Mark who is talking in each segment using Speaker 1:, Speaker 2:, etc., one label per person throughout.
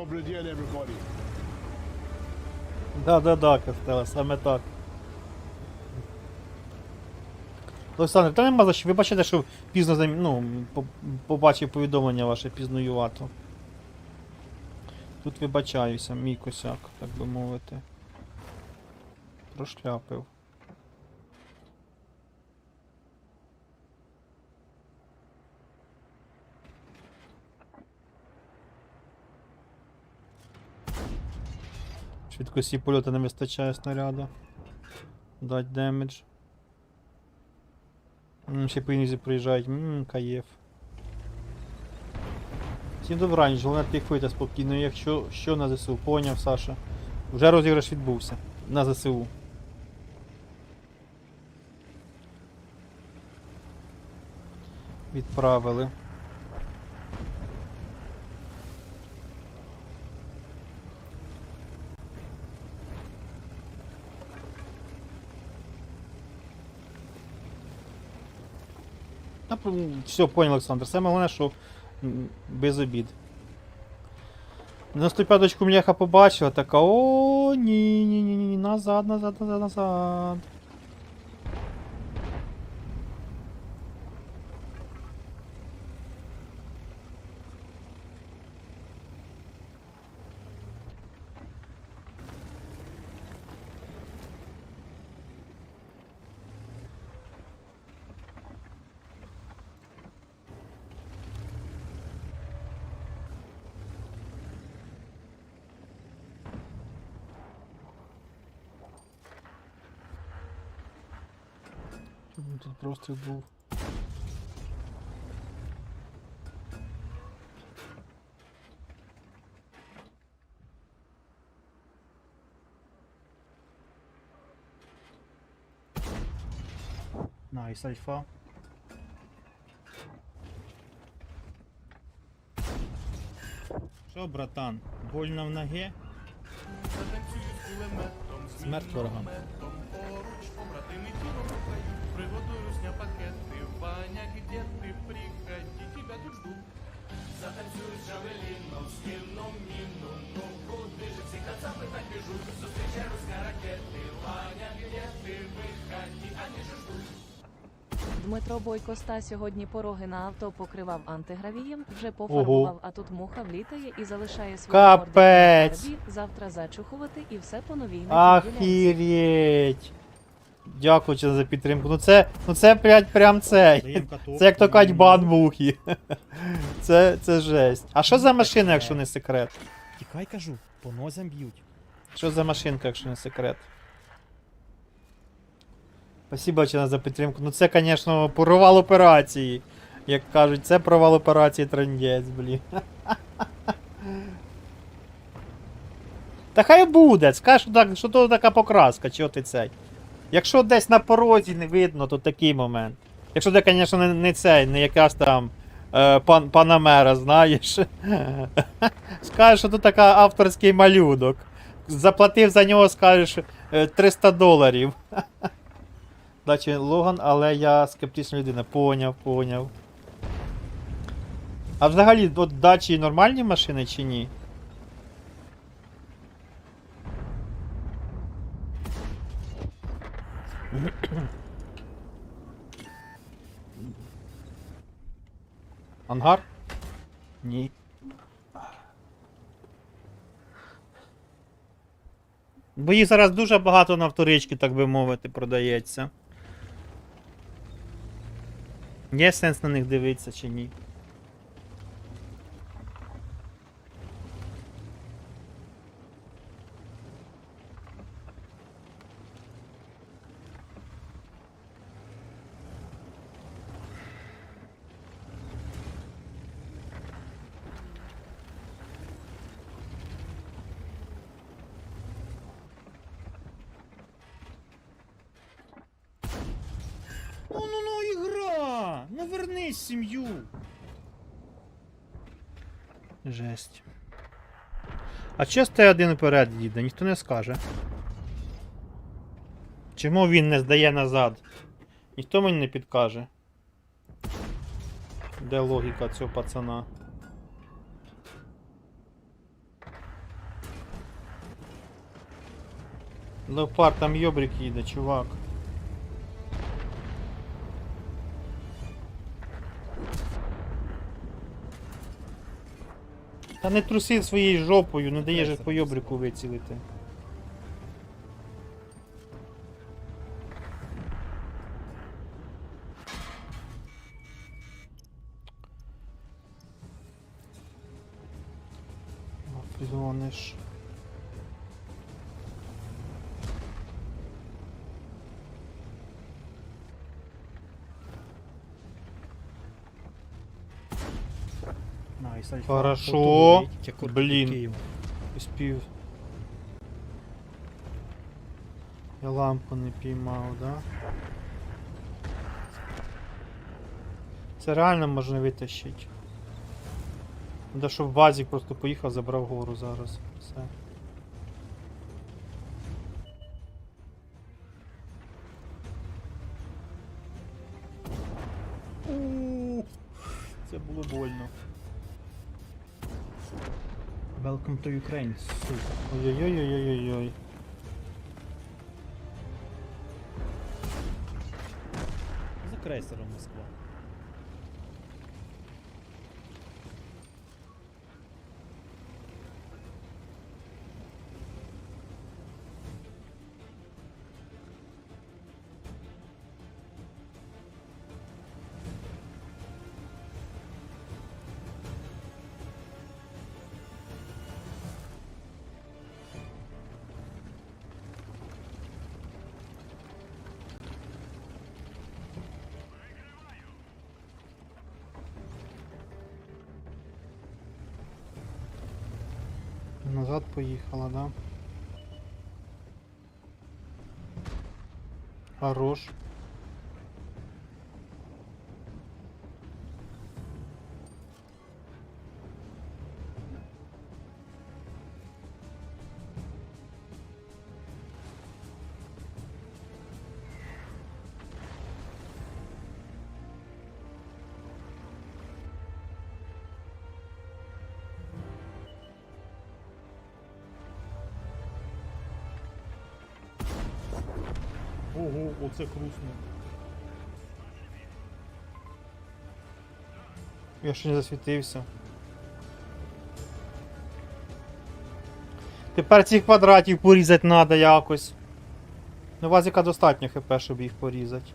Speaker 1: Добрый день.
Speaker 2: Да-да-да, Костела, саме так. Олександр, та нема за що. Ви бачите, що пізно зам- ну, побачив повідомлення ваше пізнуювато. Тут вибачаюся, мій косяк, так би мовити. Прошляпив. Швидкості польоту не вистачає снаряду. Дать демедж. М, Ще по інізі приїжджають. Ммм, каєв. Всім добраніч, головне тихуйте спокійно, якщо що на ЗСУ. Поняв, Саша. Вже розіграш відбувся. На ЗСУ. Відправили. Все, понял, Олександр. Саме головне, що без обід. 95-ку мляха побачила, така о, ні, ні, ні, ні, назад, назад, назад, назад. Тут простріл був. Найс, альфа. Що, братан, больно в ноге? Смерть ворогам.
Speaker 3: Приготую сня пакеты, Ваня, где ты? Приходи, тебя тут ждут. Затанцую с джавелином, скину мину, ну куды же все кацапы так бежут? Встречай русские ракеты, Ваня, где ты? Выходи, они же ждут.
Speaker 4: Дмитро Бойко ста сьогодні пороги на авто покривав антигравієм, вже пофарбував, а тут муха влітає і залишає свої
Speaker 2: Капець!
Speaker 4: морди на фарбі, завтра зачухувати і все по новій на тій ділянці.
Speaker 2: Ахірєть! Дякую за підтримку. Ну це, ну це блядь, прям це. Це як то кажуть бан мухи. Це, це жесть. А що за машина, якщо не секрет?
Speaker 5: Тікай, кажу, по нозям б'ють.
Speaker 2: Що за машинка, якщо не секрет? Спасибо Чена, за підтримку. Ну це, звісно, провал операції. Як кажуть, це провал операції трендець, блін. Та хай буде, скажеш, що то така покраска, чого ти цей. Якщо десь на порозі не видно, то такий момент. Якщо ти, звісно, не, не цей, не якась там е, пан, панамера, знаєш. Скажеш, що тут така авторський малюнок. Заплатив за нього, скажеш, е, 300 доларів. Дачі Логан, але я скептична людина. Поняв, поняв. А взагалі, от дачі нормальні машини чи ні? Ангар? Ні. Бо їх зараз дуже багато на вторички, так би мовити, продається. Є сенс на них дивитися чи ні? Зміни сім'ю. Жесть. А чисто один вперед їде, ніхто не скаже. Чому він не здає назад? Ніхто мені не підкаже. Де логіка цього пацана? Леопард, там йобрик їде, чувак. Та не труси своєю жопою, не даєш по йобрику вицілити. Дзвониш.
Speaker 5: Найс, альфа.
Speaker 2: Хорошо. Блін. Успів. Я лампу не піймав, да? Це реально можна витащити. Да щоб Вазік просто поїхав, забрав гору зараз. Все.
Speaker 5: Це було больно. Welcome to Ukraine, сука.
Speaker 2: Ой-ой-ой-ой-ой-ой.
Speaker 5: За крейсером Москва.
Speaker 2: Назад поїхала, да? Хорош.
Speaker 5: Ого, оце хрустно.
Speaker 2: Я ще не засвітився. Тепер цих квадратів порізати треба якось. Ну, у вас яка достатньо хп, щоб їх порізати.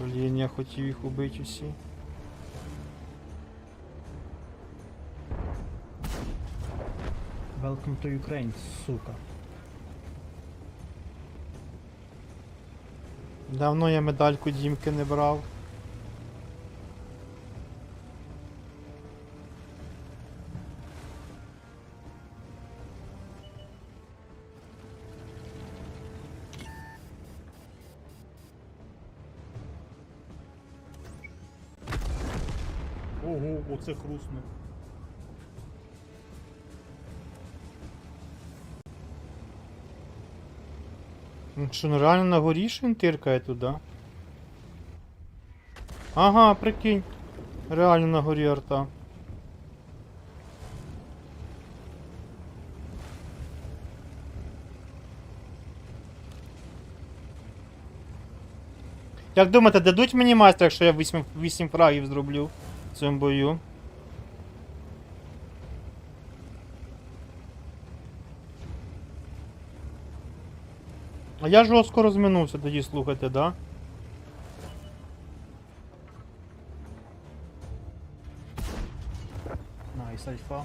Speaker 2: Блін, я хотів їх убити усі.
Speaker 5: Welcome to Ukraine, сука.
Speaker 2: Давно я медальку Дімки не брав.
Speaker 5: Ого, оце хрустно.
Speaker 2: Ну Що, ну реально на горі тиркає туди? Ага, прикинь. Реально на горі арта. Як думаєте, дадуть мені майстер, якщо я 8, 8 фрагів зроблю цьому бою? А я жорстко розминувся тоді, слухайте, да?
Speaker 5: Найс, альфа.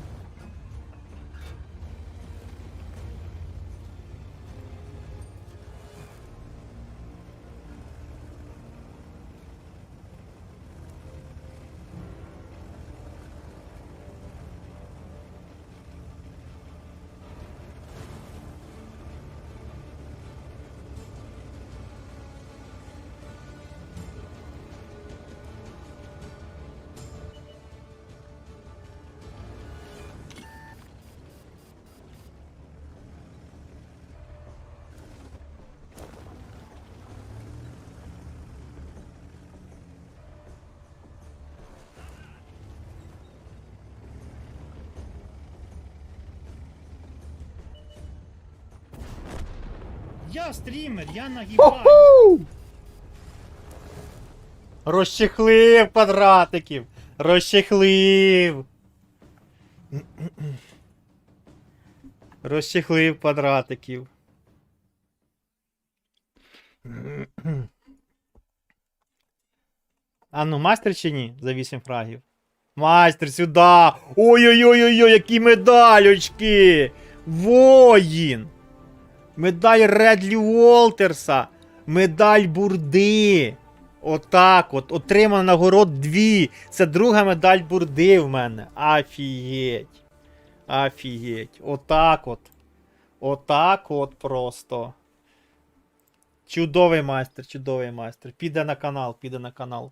Speaker 5: Я стрімер, я нагибаю.
Speaker 2: Розчехлив квадратиків! Розчехлив! Розчехлив квадратиків. А ну, майстер чи ні? За 8 фрагів. Майстер сюди! Ой-ой-ой-ой, які медальочки! Воїн! Медаль Редлі Уолтерса! Медаль Бурди! Отак от. Отримано нагород дві. Це друга медаль бурди в мене. Афігеть. Афігеть. Отак от. Отак от просто. Чудовий майстер, чудовий майстер. Піде на канал, піде на канал.